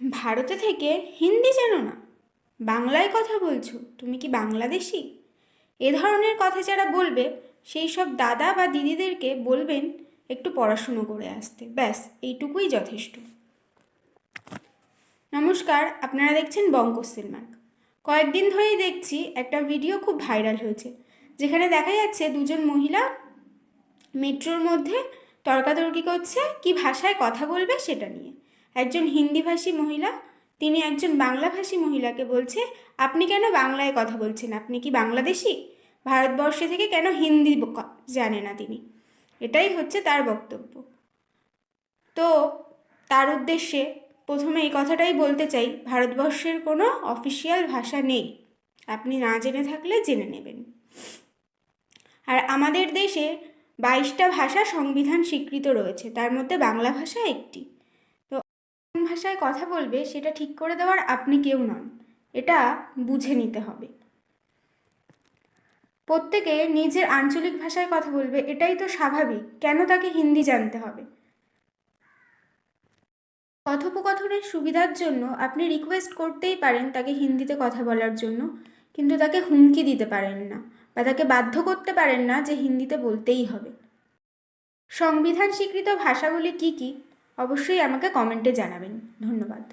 ভারতে থেকে হিন্দি জানো না? বাংলায় কথা বলছো? তুমি কি বাংলাদেশি? এ ধরনের কথা যারা বলবে, সেই সব দাদা বা দিদিদেরকে বলবেন একটু পড়াশুনো করে আসতে। ব্যাস, এইটুকুই যথেষ্ট। নমস্কার, আপনারা দেখছেন বঙ্কোশ্চেন ম্যাক কয়েকদিন ধরেই দেখছি একটা ভিডিও খুব ভাইরাল হয়েছে, যেখানে দেখা যাচ্ছে দুজন মহিলা মেট্রোর মধ্যে তর্কাতর্কি করছে, কি ভাষায় কথা বলবে সেটা নিয়ে। একজন হিন্দিভাষী মহিলা, তিনি একজন বাংলাভাষী মহিলাকে বলছে, আপনি কেন বাংলায় কথা বলছেন? আপনি কি বাংলাদেশি? ভারতবর্ষে থেকে কেন হিন্দি জানে না তিনি। এটাই হচ্ছে তার বক্তব্য। তো তার উদ্দেশ্যে প্রথমে এই কথাটাই বলতে চাই, ভারতবর্ষের কোনো অফিসিয়াল ভাষা নেই। আপনি না জেনে থাকলে জেনে নেবেন। আর আমাদের দেশে বাইশটা ভাষা সংবিধান স্বীকৃত রয়েছে, তার মধ্যে বাংলা ভাষা একটি। ভাষায় কথা বলবে, সেটা ঠিক করে দেওয়ার আপনি কেউ নন। এটা বুঝে নিতে হবে। প্রত্যেকে নিজের আঞ্চলিক ভাষায় কথা বলবে, এটাই তো স্বাভাবিক। কেন তাকে হিন্দি জানতে হবে? কথোপকথনের সুবিধার জন্য আপনি রিকোয়েস্ট করতেই পারেন তাকে হিন্দিতে কথা বলার জন্য, কিন্তু তাকে হুমকি দিতে পারেন না বা তাকে বাধ্য করতে পারেন না যে হিন্দিতে বলতেই হবে। সংবিধান স্বীকৃত ভাষাগুলি কি কি? অবশ্যই আমাকে কমেন্টে জানাবেন। ধন্যবাদ।